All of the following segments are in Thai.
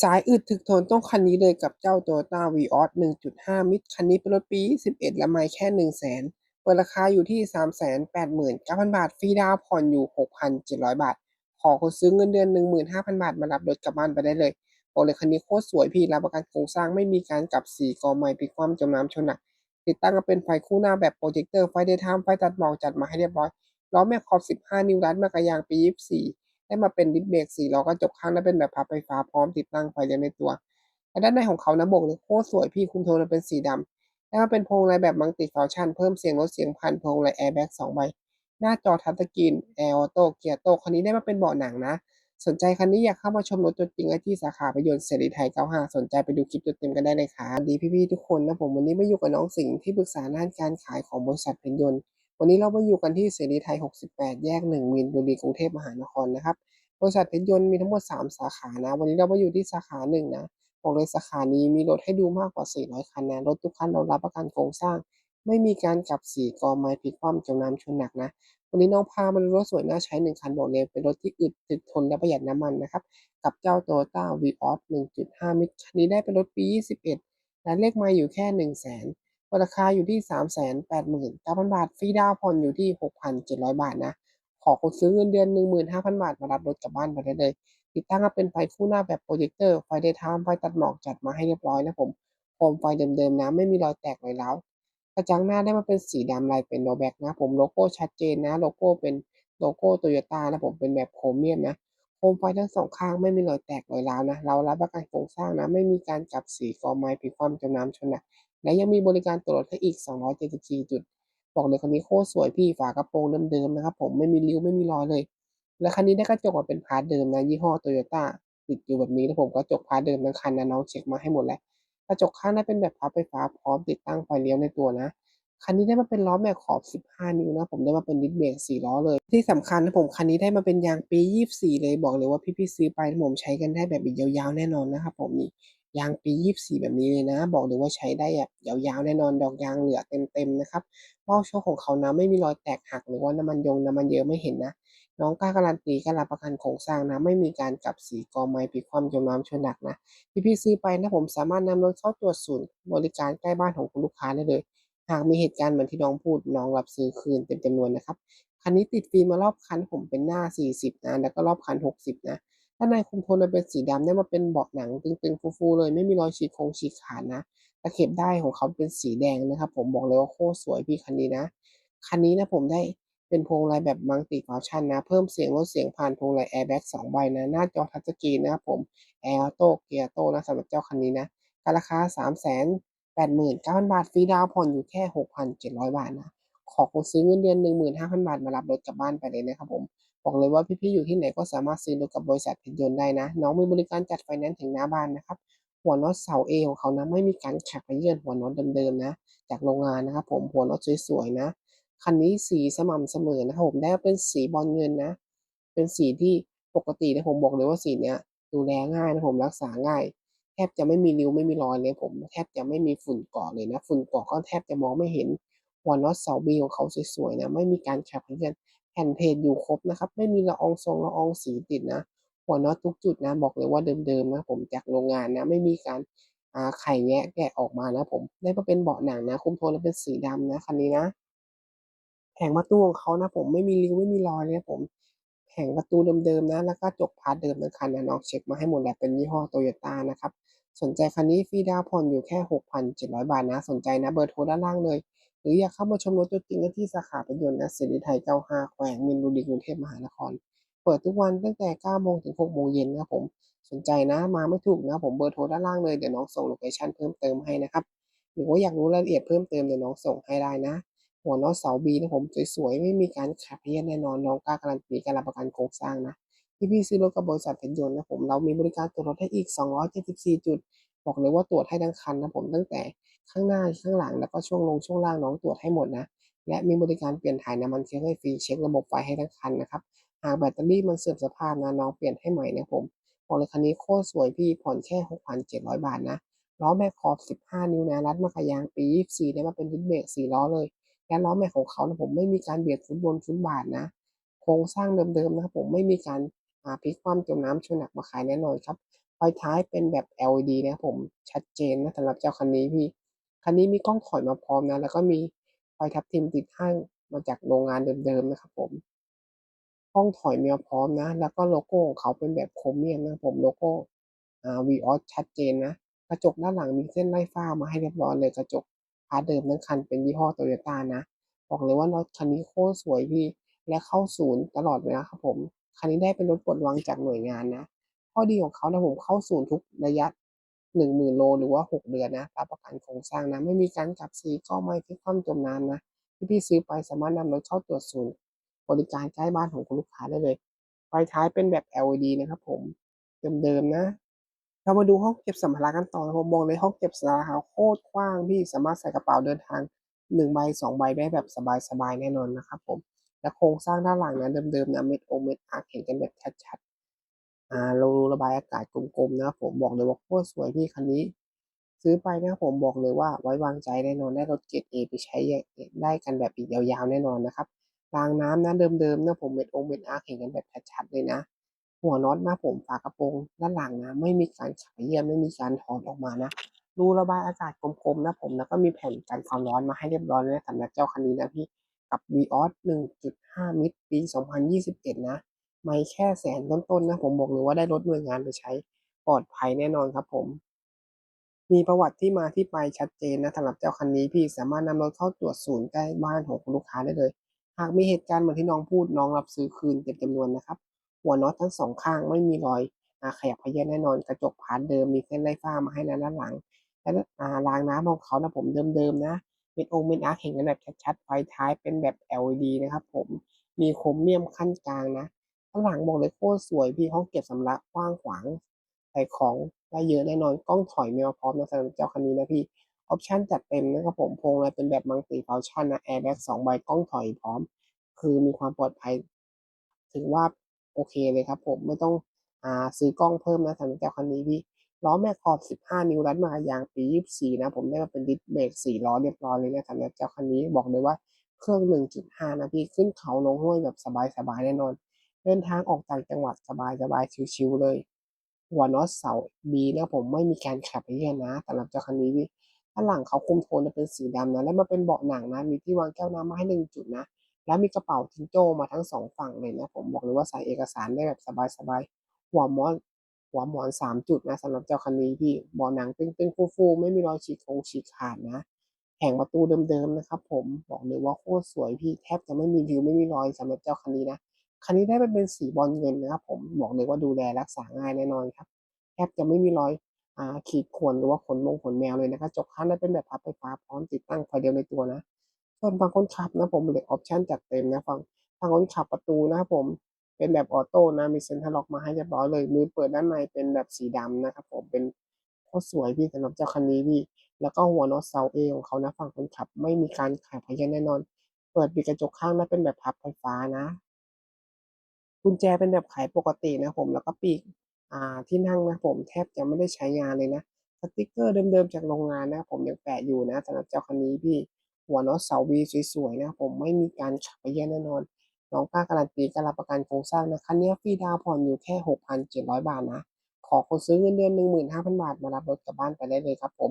สายอึดถึกทนต้องคันนี้เลยกับเจ้า Toyota Vios 1.5 มิตรคันนี้เป็นรถปี21และไม่แค่ 100,000เปิดราคาอยู่ที่ 389,000 บาท ฟรีดาวน์ผ่อนอยู่ 6,700 บาท ขอคนซื้อเงินเดือน 15,000 บาท มารับรถกลับบ้านไปได้เลยบอกเลยคันนี้โคตรสวยพี่รับประกันโครงสร้างไม่มีการกลับสีกอไม้พลิกคว่ำจมน้ำชนหนัก ติดตั้งก็เป็นไฟคู่หน้าแบบโปรเจคเตอร์ไฟเดย์ไทม์ไฟตัดหมอกจัดมาให้เรียบร้อยล้อแม็กขอบ 15 นิ้วรัดมากระยางปี 24 ได้มาเป็นดิสเบรกสี่ล้อกระจกข้างและเป็นแบบพับไฟฟ้าพร้อมติดตั้งไฟเลี้ยวในตัว และด้านในของเขานะบอกเลยโคตรสวยพี่คุมโทนเป็นสีดำแล้วก็เป็นพวงมาลัยแบบมัลติฟังชันเพิ่มเสียงลดเสียงผ่านพวงมาลัยแอร์แบ็กสองใบหน้าจอทัชสกรีนแอร์ออโต้เกียร์โต้คันนี้ได้มาเป็นเบาะหนังนะ สนใจคันนี้อยากเข้ามาชมรถตัวจริงได้ที่สาขาพยนต์เสรีไทย 95 สนใจไปดูคลิปตัวเต็มกันได้เลยค่ะดีพี่ๆทุกคนนะผมวันนี้มาอยู่กับน้องสิงห์ที่ปรึกษาด้านการขายของบริษัทเพนยนต์ วันนี้เรามาอยู่กันที่เสรีไทย 68 แยก 1 มินบุรีกรุงเทพมหานครนะครับบริษัทเพชรยนต์มีทั้งหมด 3 สาขานะ วันนี้เรามาอยู่ที่สาขาหนึ่งนะบอกเลยสาขานี้มีรถให้ดูมากกว่า 400 คันนะรถทุกคันเรารับประกันโครงสร้าง ไม่มีการกลับสีกอไม้พลิกคว่ำจมน้ำชนหนักนะวันนี้น้องพามาดูรถสวยน่าใช้หนึ่งคันบอกเลยเป็นรถที่อึดติดทนและประหยัดน้ำมันนะครับกับเจ้า Toyota Vios 1.5 มิตรคันนี้ได้เป็นรถปี 21และเลขไมล์อยู่แค่ 100,000 ราคาอยู่ที่ 389,000 บาท ฟรีดาวน์ผ่อนอยู่ที่ 6,700 บาทนะ ขอคนซื้อเงินเดือน 15,000 บาท มารับรถกลับบ้านไปได้เลย ติดตั้งก็เป็นไฟคู่หน้าแบบโปรเจคเตอร์ไฟเดย์ไทม์ไฟตัดหมอกจัดมาให้เรียบร้อยนะผมโคมไฟเดิมๆนะไม่มีรอยแตกรอยร้าวกระจังหน้าได้มาเป็นสีดำลายเป็นโนแบกนะผมโลโก้ชัดเจนนะ โลโก้เป็นโลโก้โตโยต้านะผมเป็นแบบโครเมียมนะโคมไฟทั้งสองข้างไม่มีรอยแตกรอยร้าวนะ เรารับประกันโครงสร้างนะ ไม่มีการกลับสีกอไม้พลิกคว่ำจมน้ำชนนะ และยังมีบริการตรวจรถให้อีก 274 จุด บอกเลยคันนี้โคตรสวยพี่ฝากระโปรงเดิมๆนะครับผมไม่มีริ้วไม่มีรอยเลย และคันนี้ได้กระจกมาเป็นพาร์ทเดิมนะยี่ห้อโตโยต้าติดอยู่แบบนี้นะผมกระจกพาร์ทเดิมทั้งคันนะน้องเช็คมาให้หมดแล้วกระจกข้างได้เป็นแบบพับไฟฟ้าพร้อมติดตั้งไฟเลี้ยวในตัวนะคันนี้ได้มาเป็นล้อแม็กขอบ 15 นิ้วนะ ผมได้มาเป็นดิสเบรก4ล้อเลย ที่สำคัญนะผมคันนี้ได้มาเป็นยางปี 24 เลยบอกเลยว่าพี่ๆซื้อไปผมใช้กันได้แบบอีกยาวๆแน่นอนนะครับผมนี่ ยางปี 24 แบบนี้เลยนะ บอกเลยว่าใช้ได้แบบยาวๆแน่นอนดอกยางเหลือเต็มๆนะครับเบ้าโชคของเขานะไม่มีรอยแตกหักหรือว่าน้ำมันยงน้ำมันเยอะไม่เห็นนะ น้องกล้าการันตีการับประกันโครงสร้างนะ ไม่มีการกลับสีกอไม้พลิกคว่ำจมน้ำชนหนักนะพี่ๆซื้อไปนะผมสามารถนำรถเข้าตรวจศูนย์บริการใกล้บ้านของคุณลูกค้าได้เลย หากมีเหตุการณ์เหมือนที่น้องพูดน้องรับซื้อคืนเต็มจำนวนนะครับคันนี้ติดฟิล์มมารอบคันผมเป็นหน้า 40นะแล้วก็รอบคัน 60 นะ ด้านในคุมโทนมันเป็นสีดำได้มาเป็นเบาะหนังตึงๆฟูๆเลย ไม่มีรอยฉีกโครงฉีกขาดนะตะเข็บได้ของเขาเป็นสีแดงนะครับ ผมบอกเลยว่าโคตรสวยพี่คันนี้นะ คันนี้นะผมได้เป็นพวงมาลัยแบบมัลติฟังชันนะ เพิ่มเสียงลดเสียงผ่านพวงมาลัยแอร์แบ็กสองใบนะ หน้าจอทัชสกรีนนะครับผมแอร์โต้เกียร์โต้นะสำหรับเจ้าคันนี้นะราคา3 89,000บาทฟรีดาวผ่อนอยู่แค่6,700บาทนะขอคนซื้อเงินเดือน15,000บาทมารับรถกลับบ้านไปเลยนะครับผม บอกเลยว่าพี่ๆอยู่ที่ไหนก็สามารถซื้อรถกับบริษัทเพชรยนต์ได้นะ น้องมีบริการจัดไฟแนนซ์ถึงหน้าบ้านนะครับ หัวน็อตเสา A ของเขานะไม่มีการขัดและเยื่อนหัวน็อตเดิมๆนะ จากโรงงานนะครับผมหัวน็อตสวยๆนะคันนี้สีสม่ำเสมอนะครับผมได้เป็นสีบอลเงินนะ เป็นสีที่ปกตินะผมบอกเลยว่าสีเนี้ยดูแลง่ายนะผมรักษาง่าย แทบจะไม่มีริ้วไม่มีรอยเลยผม แทบจะไม่มีฝุ่นเกาะเลยนะ ฝุ่นเกาะก็แทบจะมองไม่เห็นหัวน็อตเสา B ของเขาสวยๆนะไม่มีการขัดและเยื่อน แผ่นเพจอยู่ครบนะครับ ไม่มีละอองทรงละอองสีติดนะ หัวน็อตทุกจุดนะ บอกเลยว่าเดิมๆนะผมจากโรงงานนะ ไม่มีการอ่าไขแงะแกะออกมานะผม ได้มาเป็นเบาะหนังนะคุมโทนแล้วเป็นสีดำนะคันนี้นะแผงประตูของเขานะ ผมไม่มีริ้วไม่มีรอยเลยนะผมแผงประตูเดิมๆนะ แล้วก็จกพาร์ทเดิมทั้งคันนะน้องเช็คมาให้หมดแล้วเป็นยี่ห้อโตโยต้านะครับสนใจคันนี้ฟรีดาวผ่อนอยู่แค่ 6,700 บาทนะ สนใจนะเบอร์โทรด้านล่างเลย หรืออยากเข้ามาชมรถตัวจริงที่สาขาประยนต์นะเสรีไทย95แขวงมินบุรีกรุงเทพมหานคร เปิดทุกวันตั้งแต่9โมงถึง6โมงเย็นนะผม สนใจนะมาไม่ถูกนะผมเบอร์โทรด้านล่างเลยเดี๋ยวน้องส่งโลเคชั่นเพิ่มเติมให้นะครับหรือว่าอยากรู้รายละเอียดเพิ่มเติมเดี๋ยวน้องส่งให้ได้นะ หัวน็อตเสา B นะผมสวยๆไม่มีการขัดเพี้ยนแน่นอนน้องกล้าการันตีการรับประกันโครงสร้างนะพี่ๆซื้อรถกับบริษัทเพชรยนต์นะผมเรามีบริการตรวจรถให้อีก 274 จุด บอกเลยว่าตรวจให้ทั้งคันนะผมตั้งแต่ข้างหน้าข้างหลังแล้วก็ช่วงลงช่วงล่างน้องตรวจให้หมดนะ และมีบริการเปลี่ยนถ่ายน้ำมันเครื่อให้ฟรีเช็คระบบไฟให้ทั้งคันนะครับหากแบตเตอรี่มันเสื่อมสภาพนะน้องเปลี่ยนให้ใหม่นะผมบอกเลยคันนี้โคตรสวยพี่ผ่อนแค่ 6,700 บาทนะล้อแม็กขอบ 15 นิ้วนะรัดมากระยางปี 24ได้มาเป็นดิสเบรก4ล้อเลยและล้อแม็กของเขานะผมไม่มีการเบียดฟุตบนฟุตบาทนะโครงสร้างเดิมๆนะครับผมไม่มีการอ่าพลิกคว่ำจมน้ำชนหนักมาขายแน่นอนครับ ไฟท้ายเป็นแบบ LED นะผมชัดเจนนะสำหรับเจ้าคันนี้พี่คันนี้มีกล้องถอยมาพร้อมนะ แล้วก็มีไฟทับทิมติดห้มาจากโรงงานเดิมๆนะครับผมกล้องถอยมาพร้อมนะ แล้วก็โลโก้ของเขาเป็นแบบโครเมียมนะผมโลโก้อ่า Vios ชัดเจนนะกระจกด้านหลังมีเส้นไล่ฟ้ามาให้เรียบร้อยเลยกระจกพาร์เดิมทั้งคันเป็นยี่ห้อ Toyota นะบอกเลยว่ารถคันนี้โคตรสวยพี่และเข้าศูนย์ตลอดเลยนะครับผมคันนี้ได้เป็นรถปลดวางจากหน่วยงานนะ ข้อดีของเขานะผมเข้าศูนย์ทุกระยะ10,000โลหรือว่า6เดือนนะรับประกันโครงสร้างนะ ไม่มีการกลับสีก็ไม่พลิกคว่ำจมน้ำนะที่พี่ซื้อไปสามารถนำรถเข้าตรวจศูนย์บริการใกล้บ้านของคุณลูกค้าได้เลยไฟท้ายเป็นแบบ LED นะครับผมเดิมๆนะ เรามาดูห้องเก็บสัมภาระกันต่อนะผมบอกเลยห้องเก็บสัมภาระโคตรกว้างพี่สามารถใส่กระเป๋าเดินทาง1ใบ2ใบได้แบบสบายๆแน่นอนนะครับผมและโครงสร้างด้านหลังนะเดิมๆนะเม็ดอเม็ดอาร์เห็นกันแบบชัด อ่ารูระบายอากาศกลมๆนะครับผมบอกเลยว่าโคตรสวยพี่คันนี้ ซื้อไปนะครับผมบอกเลยว่าไว้วางใจแน่นอนได้รถเกรด A ไปใช้ได้กันแบบอีกยาวๆแน่นอนนะครับรางน้ำนะเดิมๆนะผมเม็ดองเม็ดอาร์เห็นกันแบบชัดๆเลยนะ หัวน็อตนะผมฝากระโปรงด้านหลังนะไม่มีการขัดเยี่ยบไม่มีการถอดออกมานะรูระบายอากาศกลมๆนะผมแล้วก็มีแผ่นกันความร้อนมาให้เรียบร้อยเลยนสำหรับเจ้าคันนี้นะพี่กับ Vios 1.5 มิตรปี 2021 นะ ไม่แค่แสนต้นๆนะผมบอกเลยว่าได้รถหน่วยงานไปใช้ปลอดภัยแน่นอนครับผม มีประวัติที่มาที่ไปชัดเจนนะสำหรับเจ้าคันนี้พี่สามารถนำรถเข้าตรวจศูนย์ใกล้บ้านของลูกค้าได้เลย หากมีเหตุการณ์เหมือนที่น้องพูดน้องรับซื้อคืนเต็มจำนวนนะครับ หัวน็อตทั้ง2ข้างไม่มีรอยอาขยับขยื้อนแน่นอนกระจกพาร์ตเดิมมีเส้นไล่ฟ้ามาให้นะด้านหลังและรางน้ำของเขานะผมเดิมๆนะเม็ดองค์เม็ดอาร์คเห็นกันแบบชัดๆไฟท้ายเป็นแบบ LED นะครับผมมีโครเมียมขั้นกลางนะ ข้างหลังบอกเลยโคตรสวยพี่ห้องเก็บสัมภาระกว้างขวางใส่ของได้เยอะแน่นอนกล้องถอยมีมาพร้อมนะสำหรับเจ้าคันนี้นะพี่ออปชันจัดเต็มนะครับผมพวงมาลัยเป็นแบบ Multi Function นะแอร์แบ็ก2ใบกล้องถอยพร้อม คือมีความปลอดภัย ถือว่าโอเคเลยครับผมไม่ต้องอ่าซื้อกล้องเพิ่มนะสำหรับเจ้าคันนี้พี่ล้อแม็กขอบ 15 นิ้วรัดมายางปี 24 นะ ผมได้มาเป็นดิสเบรก4ล้อเรียบร้อยเลยนะสำหรับเจ้าคันนี้บอกเลยว่าเครื่อง 1.5 นะพี่ขึ้นเขาลงห้วยแบบสบายๆแน่นอน เดินทางออกต่างจังหวัดสบายๆชิลๆเลยหัวนอตเสา B นะผมไม่มีการขัดเยียนะสำหรับเจ้าคันนี้พี่ด้านหลังเขาคุมโทนจะเป็นสีดำนะ และมันเป็นเบาะหนังนะ มีที่วางแก้วน้ำมาให้1จุดนะ และมีกระเป๋าทิงโจมาทั้ง2ฝั่งเลยนะ ผมบอกเลยว่าใส่เอกสารได้แบบสบายๆ หัวมอนหัวหมอน3จุดนะสำหรับเจ้าคันนี้พี่เบาะหนังตึงๆฟูๆไม่มีรอยฉีกคงฉีกขาดนะแผงประตูเดิมๆนะครับ ผมบอกเลยว่าโคตรสวยพี่แทบจะไม่มีริ้วไม่มีรอยสำหรับเจ้าคันนี้นะ คันนี้ได้มาเป็นสีบอนซ์เงินนะครับผมบอกเลยว่าดูแลรักษาง่ายแน่นอนครับแทบจะไม่มีรอยอขีดข่วนหรือว่าขนมงขนแมวเลยนะกระจกข้างได้เป็นแบบพับไฟฟ้าพร้อมติดตั้งไฟเดียวในตัวนะ ส่วนฝั่งคนขับนะผมเหลือออปชั่นจัดเต็มนะฝั่งฝั่งคนขับประตูนะครับผมเป็นแบบออโต้นะมีเซ็นทรัลล็อกมาให้เรียบร้อยเลย มือเปิดด้านในเป็นแบบสีดำนะครับผมเป็นโคตรสวยพี่สำหรับเจ้าคันนี้พี่แล้วก็หัวน็อตเสา A ของเขานะฝั่งคนขับไม่มีการขัดเยียดแน่นอน เปิดปิดกระจกข้างได้เป็นแบบพับไฟฟ้านะ กุญแจเป็นแบบไขปกตินะผม แล้วก็ปีกอ่าที่นั่งนะผมแทบจะไม่ได้ใช้งานเลยนะสติกเกอร์เดิมๆจากโรงงานนะ ผมยังแปะอยู่นะสำหรับเจ้าคันนี้พี่หัวน็อตเสา V สวยๆนะผมไม่มีการขัดเยียแน่นอนน้องกล้าการันตีการับประกันโครงสร้างนะคันนี้ฟรีดาวผ่อนอยู่แค่ 6,700 บาทนะ ขอคนซื้อเงินเดือน 15,000 บาท มารับรถกลับบ้านไปได้เลยครับผม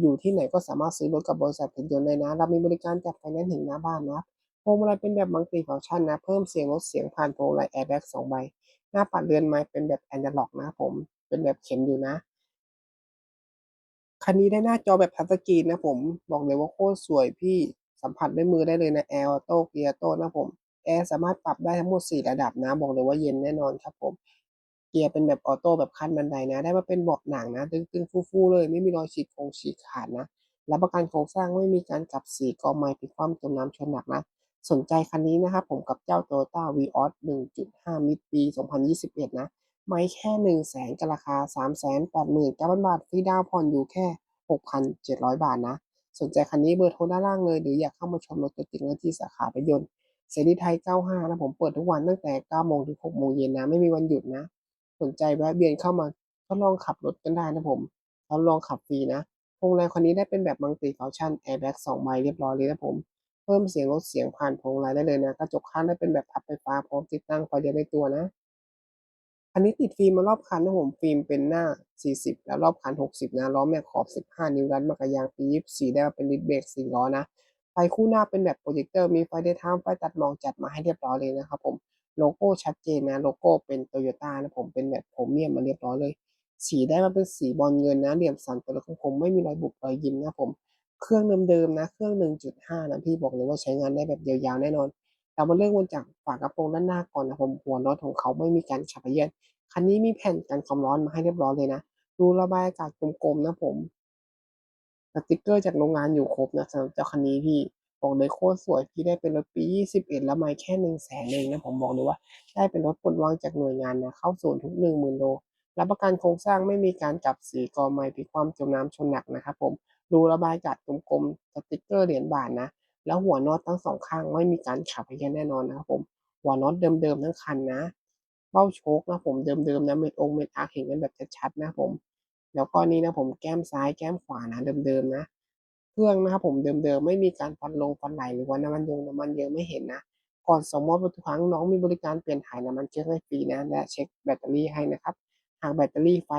อยู่ที่ไหนก็สามารถซื้อรถกับบริษัทเพชรยนต์ได้นะ เรามีบริการจัดไฟแนนซ์ถึงหน้าบ้านนะ พวงมาลัยเป็นแบบ Multi Function นะ เพิ่มเสียงลดเสียงผ่านพวงมาลัยแอร์แบ็ก2ใบ หน้าปัดเรือนไม้เป็นแบบแอนะล็อกนะผม เป็นแบบเข็มอยู่นะ คันนี้ได้หน้าจอแบบทัชสกรีนนะผม บอกเลยว่าโคตรสวยพี่ สัมผัสด้วยมือได้เลยนะแอร์ออโตเกียร์โตนะผม แอร์สามารถปรับได้ทั้งหมด 4 ระดับนะ บอกเลยว่าเย็นแน่นอนครับผม เกียร์เป็นแบบออโต้แบบขั้นบันไดนะ ได้มาเป็นเบาะหนังนะตึงๆฟูๆเลย ไม่มีรอยฉีกคงฉีกขาดนะ รับประกันโครงสร้างไม่มีการกลับสีก็ไม่พลิกคว่ำจมน้ำชนหนักนะ สนใจคันนี้นะครับผมกับเจ้า Toyota Vios 1.5 มิตรปี 2021 นะ ไม่แค่ 100,000กับราคา 389,000 บาท ฟรีดาวน์ผ่อนอยู่แค่ 6,700 บาทนะ สนใจคันนี้เบอร์โทรด้านล่างเลย หรืออยากเข้ามาชมรถตัวจริงที่สาขาเพชรยนต์เสรีไทย 95 นะ ผมเปิดทุกวันตั้งแต่ 9 โมงถึง 6 โมงเย็นนะ ไม่มีวันหยุดนะ สนใจแวะเวียนเข้ามาทดลองขับรถกันได้นะผมทดลองขับฟรีนะพวงมาลัยคันนี้ได้เป็นแบบ Multi Function แอร์แบ็ก2ใบเรียบร้อยเลยนะผม เพิ่มเสียงลดเสียงผ่านพวงมาลัยได้เลยนะกระจกข้างได้เป็นแบบพับไฟฟ้าพร้อมติดตั้งไฟเดียวในตัวนะคันนี้ติดฟิล์มมารอบคันนะผมฟิล์มเป็นหน้า 40 แล้วรอบคัน 60 นะล้อแม็กขอบ 15 นิ้วรัดมากระยางปี24ได้มาเป็นดิสเบรก4ล้อนะไฟคู่หน้าเป็นแบบโปรเจคเตอร์มีไฟเดย์ไทม์ไฟตัดมอกจัดมาให้เรียบร้อยเลยนะครับผมโลโก้ชัดเจนนะโลโก้เป็นโตโยต้านะผมเป็นแบบโพรเมียมมาเรียบร้อยเลย สีได้มาเป็นสีบอลเงินนะเหลี่ยมสันตัวรถของผมไม่มีรอยบุบรอยยิ้มนะผม เครื่องเดิมๆนะ เครื่อง 1.5 นะพี่บอกเลยว่าใช้งานได้แบบยาวๆแน่นอน เรามาเริ่มกันจากฝากระโปรงด้านหน้าก่อนนะผมหัวน็อตของเขาไม่มีการขับเยียดคันนี้มีแผ่นกันความร้อนมาให้เรียบร้อยเลยนะรูระบายอากาศกลมๆนะผมสติกเกอร์จากโรงงานอยู่ครบนะสำหรับเจ้าคันนี้พี่บอกเลยโคตรสวยพี่ได้เป็นรถปี 21 แล้วไม่แค่100,000เองนะผมบอกเลยว่าได้เป็นรถปลดวางจากหน่วยงานนะเข้าศูนย์ทุก 10,000โลรับประกันโครงสร้างไม่มีการกลับสีกอไม้พลิคว่ำจมน้ำชนหนักนะครับผม รูระบายอากาศกลมๆสติกเกอร์เหรียญบาทนะ แล้วหัวน็อตทั้งสองข้างไม่มีการขับเยียดแน่นอนนะครับผม หัวน็อตเดิมๆทั้งคันนะเบ้าโชคนะผมเดิมๆนะเม็ดองเม็ดอาร์เห็นกันแบบชัดๆนะผม แล้วก็นี่นะผมแก้มซ้ายแก้มขวานะเดิมๆนะ เครื่องนะครับผมเดิมๆไม่มีการฟันลงฟันไหลหรือว่าน้ำมันยงน้ำมันเยอะไม่เห็นนะ ก่อนส่งมอบทุกครั้งน้องมีบริการเปลี่ยนถ่ายน้ำมันเครื่อให้ฟรีนะและเช็คแบตเตอรี่ให้นะครับ หากแบตเตอรี่ไฟ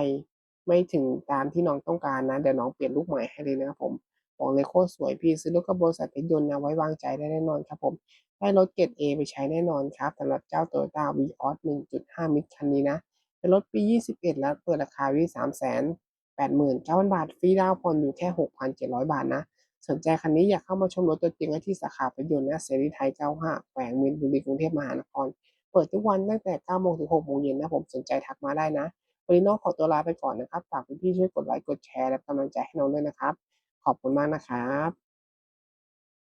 ไม่ถึงตามที่น้องต้องการนะ เดี๋ยวน้องเปลี่ยนลูกใหม่ให้เลยนะครับผมบอกเลยโคตรสวยพี่ซื้อรถกับบริษัทเพชรยนต์นะไว้วางใจได้แน่นอนครับผมได้รถเกรด A ไปใช้แน่นอนครับสำหรับเจ้า Toyota Vios 1.5 มิตรคันนี้นะ เป็นรถปี 21 แล้วเปิดราคาที่389,000 บาท ฟรีดาวน์ผ่อนอยู่แค่ 6,700 บาทนะ สนใจคันนี้อยากเข้ามาชมรถตัวจริงได้ที่สาขาประยนต์นะเสรีไทย 95 แขวงมีนบุรีกรุงเทพมหานคร เปิดทุกวันตั้งแต่9โมงถึง6โมงเย็นนะผมสนใจทักมาได้นะ วันนี้น้องขอตัวลาไปก่อนนะครับ ฝากพี่ๆช่วยกดไลค์ กดแชร์ และกำลังใจให้น้องด้วยนะครับ ขอบคุณมากนะครับ